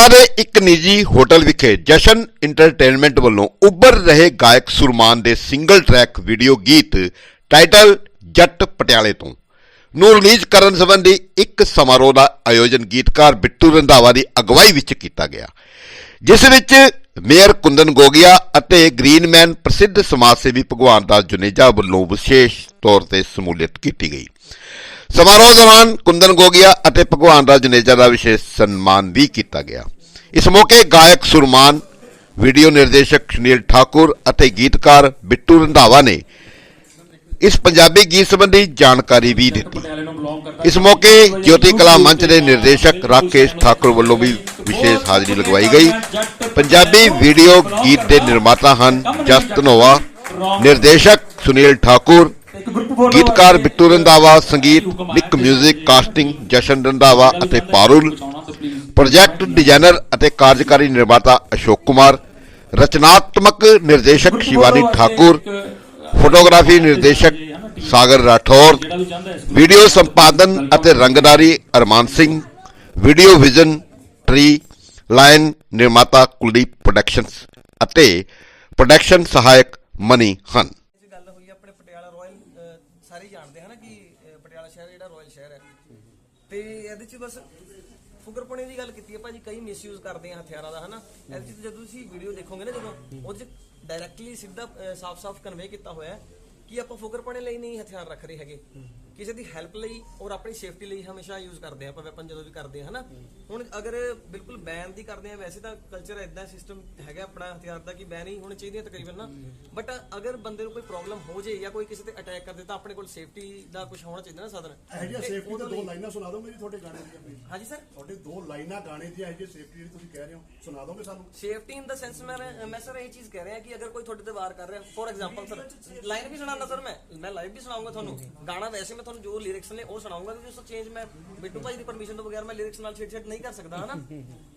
ਪਟਿਆਲਾ ਦੇ ਇੱਕ ਨਿੱਜੀ ਹੋਟਲ ਵਿਖੇ ਜਸ਼ਨ ਇੰਟਰਟੇਨਮੈਂਟ ਵੱਲੋਂ ਉੱਭਰ ਰਹੇ ਗਾਇਕ ਸੁਰਮਾਨ ਦੇ ਸਿੰਗਲ ਟਰੈਕ ਵੀਡੀਓ ਗੀਤ ਟਾਈਟਲ ਜੱਟ ਪਟਿਆਲੇ ਤੋਂ। ਨੂੰ ਰਿਲੀਜ਼ ਕਰਨ ਸੰਬੰਧੀ ਇੱਕ ਸਮਾਰੋਹ ਦਾ ਆਯੋਜਨ ਗੀਤਕਾਰ ਬਿੱਟੂ ਰੰਧਾਵਾ ਦੀ ਅਗਵਾਈ ਵਿੱਚ ਕੀਤਾ ਗਿਆ। ਜਿਸ ਵਿੱਚ ਮੇਅਰ ਕੁੰਦਨ ਗੋਗਿਆ ਅਤੇ ਗ੍ਰੀਨਮੈਨ ਪ੍ਰਸਿੱਧ ਸਮਾਜ ਸੇਵੀ ਭਗਵਾਨ ਦਾਸ ਜੁਨੇਜਾ ਵੱਲੋਂ ਵਿਸ਼ੇਸ਼ ਤੌਰ ਤੇ ਸਮੂਲੀਅਤ ਕੀਤੀ ਗਈ। ਸਮਾਰੋਹ ਦੌਰਾਨ ਕੁੰਦਨ ਗੋਗਿਆ ਅਤੇ ਭਗਵਾਨ ਦਾਸ ਜੁਨੇਜਾ ਦਾ ਵਿਸ਼ੇਸ਼ ਸਨਮਾਨ ਵੀ ਕੀਤਾ ਗਿਆ। ਇਸ ਮੌਕੇ ਗਾਇਕ ਸੁਰਮਾਨ, ਵੀਡੀਓ ਨਿਰਦੇਸ਼ਕ ਸੁਨੀਲ ਠਾਕੁਰ ਅਤੇ ਗੀਤਕਾਰ ਬਿੱਟੂ ਰੰਧਾਵਾ ਨੇ ਇਸ ਪੰਜਾਬੀ ਗੀਤ ਸੰਬੰਧੀ ਜਾਣਕਾਰੀ ਵੀ ਦਿੱਤੀ। ਇਸ ਮੌਕੇ ਜੋਤੀ ਕਲਾ ਮੰਚ ਦੇ ਨਿਰਦੇਸ਼ਕ ਰਾਕੇਸ਼ ਠਾਕੁਰ ਵੱਲੋਂ ਵੀ ਵਿਸ਼ੇਸ਼ ਹਾਜ਼ਰੀ ਲਗਵਾਈ ਗਈ। ਪੰਜਾਬੀ ਵੀਡੀਓ ਗੀਤ ਦੇ ਨਿਰਮਾਤਾ ਹਨ ਜਸ ਧਨੋਆ, ਨਿਰਦੇਸ਼ਕ ਸੁਨੀਲ ਠਾਕੁਰ ਗੀਤਕਾਰ ਬਿੱਟੂ ਰੰਧਾਵਾ ਸੰਗੀਤ ਨਿਕ 뮤직 ਕਾਸਟਿੰਗ ਜਸ਼ਨ ਰੰਧਾਵਾ ਅਤੇ ਪਾਰੁਲ ਪ੍ਰੋਜੈਕਟ ਡਿਜ਼ਾਈਨਰ ਅਤੇ ਕਾਰਜਕਾਰੀ ਨਿਰਮਾਤਾ ਅਸ਼ੋਕ ਕੁਮਾਰ ਰਚਨਾਤਮਕ ਨਿਰਦੇਸ਼ਕ ਸ਼ਿਵਾਨੀ ਠਾਕੁਰ ਫੋਟੋਗ੍ਰਾਫੀ ਨਿਰਦੇਸ਼ਕ ਸਾਗਰ ਰਾਠੌਰ ਵੀਡੀਓ ਸੰਪਾਦਨ ਅਤੇ ਰੰਗਦਾਰੀ Arman Singh video vision tree line ਨਿਰਮਾਤਾ ਕੁਲਦੀਪ ਪ੍ਰੋਡਕਸ਼ਨਸ ਅਤੇ ਪ੍ਰੋਡਕਸ਼ਨ ਸਹਾਇਕ ਮਨੀ ਹਨ ਇਹ ਗੱਲ ਹੋਈ ਆ ਆਪਣੇ ਪਟਿਆਲਾ ਰਾਇਲ ਅਹ, ਸਾਰੇ ਹੀ ਜਾਣਦੇ ਹਨ ਕਿ ਅਹ, ਪਟਿਆਲਾ ਸ਼ਹਿਰ ਜਿਹੜਾ ਰਾਇਲ ਸ਼ਹਿਰ ਹੈ ਤੇ ਇਹਦੇ ਚ ਬਸ ਫੁਕਰਪਣੇ ਦੀ ਗੱਲ ਕੀਤੀ ਹੈ ਭਾਜੀ ਕਈ ਮਿਸਯੂਜ਼ ਕਰਦੇ ਆ ਹਥਿਆਰਾਂ ਦਾ, ਹਨਾ? ਇਹਦੇ ਚ ਜਦੋਂ ਤੁਸੀਂ ਵੀਡੀਓ ਦੇਖੋਗੇ ਨਾ, ਜਦੋਂ ਉਹਦੇ ਚ ਡਾਇਰੈਕਟਲੀ ਸਿੱਧਾ ਸਾਫ਼-ਸਾਫ਼ ਕਨਵੇ ਕੀਤਾ ਹੋਇਆ ਹੈ ਕਿ ਆਪਾਂ ਫੁਕਰਪਣੇ ਲਈ ਨਹੀਂ ਹਥਿਆਰ ਰੱਖ ਰਹੇ ਹੈਗੇ। ਕਿਸੇ ਦੀ ਹੈਲਪ ਲਈ ਔਰ ਆਪਣੀ ਸੇਫਟੀ ਲਈ ਹਮੇਸ਼ਾ ਯੂਜ਼ ਕਰਦੇ ਆ ਆਪਾਂ ਵੈਪਨ ਜਦੋਂ ਵੀ ਕਰਦੇ ਆ ਹਨਾ? ਹੁਣ ਅਗਰ ਬਿਲਕੁਲ ਬੈਨ ਦੀ ਕਰਦੇ ਆ ਵੈਸੇ ਤਾਂ ਕਲਚਰ ਇਦਾਂ ਸਿਸਟਮ ਹੈਗਾ ਆਪਣਾ ਹਥਿਆਰ ਦਾ ਕਿ ਬੈਨ ਹੀ ਹੋਣੀ ਚਾਹੀਦੀ ਹੈ ਤਕਰੀਬਨ ਨਾ। ਬਟ ਅਗਰ ਬੰਦੇ ਨੂੰ ਕੋਈ ਪ੍ਰੋਬਲਮ ਹੋ ਜੇ ਜਾਂ ਕੋਈ ਕਿਸੇ ਤੇ ਅਟੈਕ ਕਰ ਦੇ ਤਾਂ ਆਪਣੇ ਕੋਲ ਸੇਫਟੀ ਦਾ ਕੁਝ ਹੋਣਾ ਚਾਹੀਦਾ ਨਾ ਸਾਧਨ। ਇਹ ਸੇਫਟੀ ਦੋ ਲਈ- ਲਾਈਨਾਂ ਸੁਣਾ ਦਿਓ ਮੇਰੀ ਤੁਹਾਡੇ ਗਾਣੇ ਦੀਆਂ please। ਹਾਂਜੀ ਸਰ। ਤੁਹਾਡੇ ਦੋ ਲਾਈਨਾਂ ਗਾਣੇ ਦੀਆਂ ਇਹ ਸੇਫਟੀ ਜਿਹੜੀ ਤੁਸੀਂ ਕਹਿ ਰਹੇ ਹੋ ਸੁਣਾ ਦੋਗੇ ਸਾਨੂੰ? ਸੇਫਟੀ ਇਨ ਦਾ ਸੈਂਸ ਮੈਂ ਮੈਂ ਸਰ ਇਹ ਚੀਜ਼ ਕਹਿ ਰਿਹਾ ਕਿ ਅਗਰ ਕੋਈ ਤੁਹਾਡੇ ਤੇ ਵਾਰ ਕਰ ਰਿਹਾ ਫੋਰ ਐਗਜ਼ਾਮਪਲ ਸਰ ਲਾਈਨ ਵੀ ਸੁਣਾਉਂਦਾ ਸਰ ਮੈਂ ਮੈਂ ਲਾਈਵ ਵੀ ਸੁਣਾਉਂਗਾ ਤੁਹਾਨੂੰ। ਗਾਣਾ ਵੈਸੇ ਮੈਂ ਤੁਹਾਨੂੰ ਜੋ ਲਿਰਿਕਸ ਨੇ ਉਹ ਸੁਣਾਉਂਗਾ ਕਿਉਂਕਿ ਉਸ ਚੇਂਜ ਮੈਂ ਬਿੱਟੂ ਭਾਈ ਦੀ ਪਰਮਿਸ਼ਨ ਤੋਂ ਬਗੈਰ ਮੈਂ ਲਿਰਿਕਸ ਨਾਲ ਛੇੜ ਛੇੜ ਨਹੀਂ ਕਰ ਸਕਦਾ ਹਨਾ?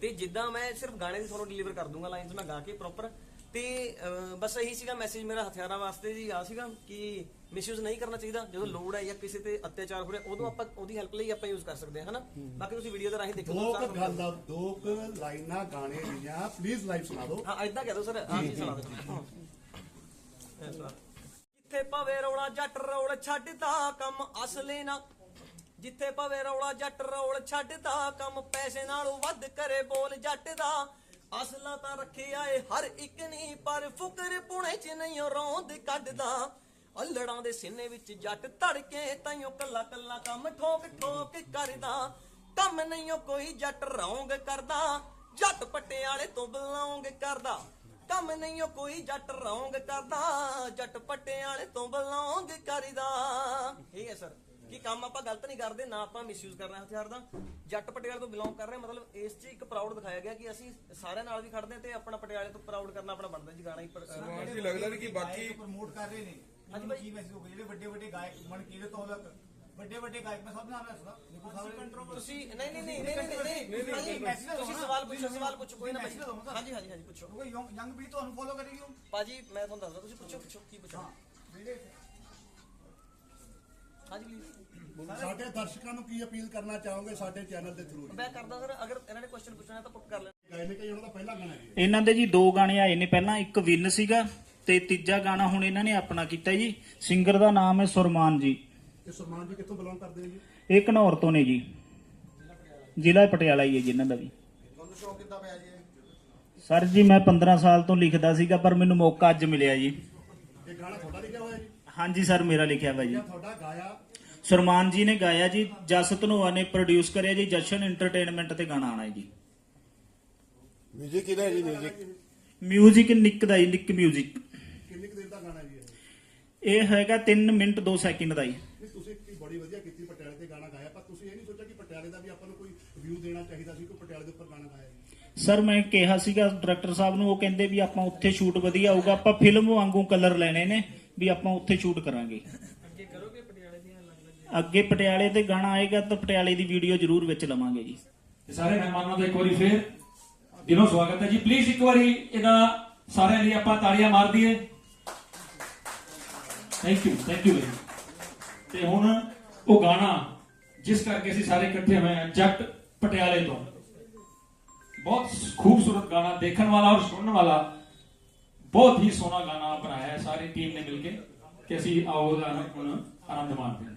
ਤੇ ਜਿੱਦਾਂ ਮੈਂ ਸਿਰਫ ਗਾਣੇ ਦੀ ਤੁਹਾਨੂੰ ਡਿਲੀਵਰ ਕਰ ਦੂੰਗਾ ਲਾਈਨਸ ਮੈਂ ਗਾ ਕੇ ਪ੍ਰੋਪਰ ਤੇ ਬਸ ਇਹੀ ਸੀਗਾ ਮੈਸੇਜ ਮੇਰਾ ਹਥਿਆਰਾਂ ਵਾਸਤੇ ਜੀ ਆ ਸੀਗਾ ਕਿ ਮਿਸਯੂਜ਼ ਨਹੀਂ ਕਰਨਾ ਚਾਹੀਦਾ ਜਦੋਂ ਲੋੜ ਹੈ ਜਾਂ ਕਿਸੇ ਤੇ ਅਤਿਆਚਾਰ ਹੋ ਰਿਹਾ ਉਦੋਂ ਆਪਾਂ ਉਹਦੀ ਹੈਲਪ ਲਈ ਆਪਾਂ ਯੂਜ਼ ਕਰ ਸਕਦੇ ਹਾਂ ਹਨਾ? ਬਾਕੀ ਤੁਸੀਂ ਵੀਡੀਓ ਦੇ ਰਾਹੀਂ ਦੇਖੋ ਦੋ ਤਾਂ ਕੁ ਗੱਲ ਦਾ ਦੋ ਕੁ ਲਾਈਨਾਂ ਗਾਣੇ ਦੀਆਂ ਪਲੀਜ਼ ਲਾਈਵ ਸੁਣਾ ਦਿਓ। ਹਾਂ ਇਦਾਂ ਕਹਿ ਦੋ ਸਰ। ਆਹ ਚੀਜ਼ ਸੁਣਾ ਦਿਓ। ਜਿੱਥੇ ਪਵੇ ਰੌਲਾ ਜੱਟ ਰੌਲ ਛੱਡਦਾ ਕੰਮ ਅਸਲੇ ਨਾ। ਜਿੱਥੇ ਪਵੇ ਰੌਲਾ ਜੱਟ ਰੌਲ ਛੱਡਦਾ ਕੰਮ ਪੈਸੇ ਨਾਲੋਂ ਵੱਧ ਕਰੇ ਬੋਲ ਜੱਟ ਦਾ। ਅਸਲਾ ਤਾਂ ਰੱਖਿਆ ਏ ਹਰ ਇੱਕ ਨਹੀਂ ਪਰ ਫੁਕਰ ਪੁਣੇ ਚ ਨਹੀਂ ਉਹ ਕੱਢਦਾ। ਅਲੜਾਂ ਦੇ ਸੀਨੇ ਵਿੱਚ ਜੱਟ ਧੜਕੇ ਤਾਈਓ ਕੱਲਾ ਕੱਲਾ ਕੰਮ ਠੋਕ ਠੋਕ ਕਰਦਾ। ਕੰਮ ਨਹੀਂ ਕੋਈ ਜੱਟ ਰੌਂਗ ਕਰਦਾ, ਜੱਟ ਪਟਿਆਲੇ ਤੋਂ ਬਲੌਂਗ ਕਰਦਾ। ਕੰਮ ਨਹੀਂ ਉਹ ਕੋਈ ਜੱਟ ਰੌਂਗ ਕਰਦਾ ਜੱਟ ਪਟਿਆਲੇ ਤੋਂ ਬਲੌਂਗ ਕਰਦਾ। ਇਹ ਹੈ ਸਰ। ਕਿ ਕੰਮ ਆਪਾਂ ਗਲਤ ਨਹੀਂ ਕਰਦੇ ਨਾ ਆਪਾਂ ਮਿਸਯੂਜ਼ ਕਰ ਰਹੇ ਹਾਂ ਹਥਿਆਰ ਦਾ। ਜੱਟ ਪਟਿਆਲੇ ਤੋਂ ਬਿਲੋਂਗ ਕਰ ਰਹੇ ਹਾਂ ਮਤਲਬ ਇਸ 'ਚ ਇੱਕ ਪ੍ਰਾਊਡ ਦਿਖਾਇਆ ਗਿਆ ਕਿ ਅਸੀਂ ਸਾਰਿਆਂ ਨਾਲ ਵੀ ਖੜਦੇ ਹਾਂ ਤੇ ਆਪਣਾ ਪਟਿਆਲੇ ਤੋਂ ਪ੍ਰਾਊਡ ਕਰਨਾ ਆਪਣਾ ਬਣਦਾ ਜੀ ਗਾਣਾ ਹੀ ਪਰ- ਮੈਨੂੰ ਲੱਗਦਾ ਨਹੀਂ ਕਿ ਬਾਕੀ ਪ੍ਰਮੋਟ ਕਰ ਰਹੇ ਨੇ। ਹਾਂਜੀ ਬਾਈ। ਕੀ ਮੈਸੇਜ ਹੋਊਗਾ ਜਿਹੜੇ ਵੱਡੇ ਵੱਡੇ ਗਾਇਕ ਮਨ ਕੀਦੇ ਤੋਂ ਤੱਕ ਵੱਡੇ ਵੱਡੇ ਗਾਇਕ ਮੈਂ ਸਭ ਨਾਮ ਲੈ ਸਕਦਾ ਦੇਖੋ ਸਾਰੇ ਤੁਸੀਂ ਨਹੀਂ ਨਹੀਂ ਨਹੀਂ ਨਹੀਂ ਨਹੀਂ ਨਹੀਂ ਭਾਜੀ, ਮੈਸੇਜ ਦਿਓ ਤੁਸੀਂ ਨਾ। ਸਵਾਲ ਪੁੱਛੋ ਸਵਾਲ ਪੁੱਛੋ ਕੋਈ ਨਾ ਭਾਜੀ ਮੈਸੇਜ ਦਿਓ ਨਾ। ਹਾਂਜੀ ਹਾਂਜੀ ਹਾਂਜੀ ਪੁੱਛੋ। ਕਿਉਂਕਿ ਯੰਗ ਯੰਗ ਵੀ ਤੁਹਾਨੂੰ ਫੋਲੋ ਕਰੇਗੀ ਉਹ ਭਾਜੀ ਮੈਂ ਤੁਹਾਨੂੰ ਦੱਸਦਾ ਤੁਸੀਂ ਪੁੱਛੋ ਪੁੱਛੋ ਕੀ ਪੁੱਛੋ। ਵੀਰੇ ਹਾਂਜੀ ਪਲੀਜ਼ ਸਾਡੇ ਦਰਸ਼ਕਾਂ ਨੂੰ ਕੀ ਅਪੀਲ ਕਰਨਾ ਚਾਹੋਗੇ ਸਾਡੇ ਚੈਨਲ ਦੇ ਥਰੂ ਮੈਂ ਕਰਦਾ ਸਰ ਅਗਰ ਇਹਨਾਂ ਨੇ ਕੁਐਸਚਨ ਪੁੱਛਣਾ ਹੈ ਤਾਂ ਪੁੱਟ ਕਰ ਲੈਣ। ਗਾਇ ਨੇ ਕਹੀ ਉਹਨਾਂ ਦਾ ਪਹਿਲਾ ਗਾਣਾ ਜੀ ਇਹਨਾਂ ਦੇ ਜੀ ਦੋ ਗਾਣੇ ਆਏ ਨੇ ਪਹਿਲਾਂ ਇੱਕ ਵਿਨ ਸੀਗਾ ਤੇ ਤੀਜਾ ਗਾਣਾ ਹੁਣ ਇਹਨਾਂ ਨੇ ਆਪਣਾ ਕੀਤਾ ਜੀ। ਸਿੰਗਰ ਦਾ ਨਾਮ ਹੈ ਸੁਰਮਾਨ ਜੀ। ਇਹ ਸੁਰਮਾਨ ਜੀ ਕਿੱਥੋਂ ਬਿਲੋਂਗ ਕਰਦੇ ਹੋ ਜੀ? ਇਹ ਘਨੌਰ ਤੋਂ ਨੇ ਜੀ। ਜ਼ਿਲ੍ਹਾ ਪਟਿਆਲਾ ਹੀ ਹੈ ਜੀ ਇਹਨਾਂ ਦਾ ਵੀ। ਤੁਹਾਨੂੰ ਸ਼ੌਕ ਕਿੱਦਾਂ ਪਿਆ ਜੀ? ਸਰ ਜੀ ਮੈਂ 15 ਸਾਲ ਤੋਂ ਲਿਖਦਾ ਸੀਗਾ ਪਰ ਮੈਨੂੰ ਮੌਕਾ ਅੱਜ ਮਿਲਿਆ ਜੀ। ਇਹ ਗਾਣਾ ਤੁਹਾਡਾ ਲਿਖਿਆ ਹੋਇਆ ਜੀ? ਹਾਂਜੀ ਸਰ ਮੇਰਾ ਲਿਖਿਆ ਵਾ ਜੀ। ਤੁਹਾਡਾ ਗਾਇਆ? ਸੁਰਮਾਨ ਜੀ ਨੇ ਗਾਇਆ ਜੀ ਜਸ ਧਨੋਆ ਨੇ ਪ੍ਰੋਡਿਊਸ ਕਰਿਆ ਜੀ ਜਸ਼ਨ ਐਂਟਰਟੇਨਮੈਂਟ ਤੇ ਗਾਣਾ ਆਣਾ ਹੈ ਜੀ। ਮਿਊਜ਼ਿਕ ਕਿਹਦਾ ਹੈ ਜੀ ਮਿਊਜ਼ਿਕ ਮਿਊਜ਼ਿਕ ਨਿੱਕ ਦਾ ਜੀ ਨਿੱਕ ਮਿਊਜ਼ਿਕ ਕਿੰਨੀ ਕੁ ਦੇਰ ਦਾ ਗਾਣਾ ਜੀ ਇਹ? ਇਹ ਹੈਗਾ 3 ਮਿੰਟ 2 ਸੈਕਿੰਡ ਦਾ ਜੀ। ਬੜੀ ਵਧੀਆ ਕੀਤੀ ਪਟਿਆਲੇ ਤੇ ਗਾਣਾ ਗਾਇਆ ਪਰ ਤੁਸੀਂ ਇਹ ਨਹੀਂ ਸੋਚਿਆ ਕਿ ਪਟਿਆਲੇ ਦਾ ਵੀ ਆਪਾਂ ਨੂੰ ਕੋਈ ਵਿਊ ਦੇਣਾ ਚਾਹੀਦਾ ਸੀ ਕਿ ਪਟਿਆਲੇ ਦੇ ਉੱਪਰ ਗਾਣਾ ਗਾਇਆ ਜੀ ਸਰ ਮੈਂ ਕਿਹਾ ਸੀਗਾ ਡਾਇਰੈਕਟਰ ਸਾਹਿਬ ਨੂੰ ਉਹ ਕਹਿੰਦੇ ਵੀ ਆਪਾਂ ਉੱਥੇ ਸ਼ੂਟ ਵਧੀਆ ਆਊਗਾ ਆਪਾਂ ਫਿਲਮ ਵਾਂਗੂ ਕਲਰ ਲੈਣੇ ਨੇ ਵੀ ਆਪਾਂ ਉੱਥੇ ਸ਼ੂਟ ਕਰਾਂਗੇ। ਅੱਗੇ ਪਟਿਆਲੇ ਤੇ ਗਾਣਾ ਆਏਗਾ ਤਾਂ ਪਟਿਆਲੇ ਦੀ ਵੀਡੀਓ ਜ਼ਰੂਰ ਵਿੱਚ ਲਵਾਂਗੇ ਜੀ। ਤੇ ਸਾਰੇ ਮਹਿਮਾਨਾਂ ਦਾ ਇੱਕ ਵਾਰੀ ਫੇਰ ਦਿਲੋਂ ਸਵਾਗਤ ਹੈ ਜੀ। ਪਲੀਜ਼ ਇੱਕ ਵਾਰੀ ਇਹਨਾਂ ਸਾਰਿਆਂ ਲਈ ਆਪਾਂ ਤਾੜੀਆਂ ਮਾਰ ਦਈਏ। ਥੈਂਕ ਯੂ ਥੈਂਕ ਯੂ ਤੇ ਹੁਣ ਉਹ ਗਾਣਾ, ਜਿਸ ਕਰਕੇ ਅਸੀਂ ਸਾਰੇ ਇਕੱਠੇ ਹੋਏ ਹਾਂ, ਜੱਟ ਪਟਿਆਲੇ ਤੋਂ। ਬਹੁਤ ਖੂਬਸੂਰਤ ਗਾਣਾ, ਦੇਖਣ ਵਾਲਾ ਔਰ ਸੁਣਨ ਵਾਲਾ, ਬਹੁਤ ਹੀ ਸੋਹਣਾ ਗਾਣਾ ਬਣਾਇਆ ਹੈ, ਸਾਰੀ ਟੀਮ ਨੇ ਮਿਲ ਕੇ, ਕਿ ਅਸੀਂ ਆਓ ਉਹਦਾ ਹੁਣ ਆਨੰਦ ਮਾਣਦੇ ਹਾਂ।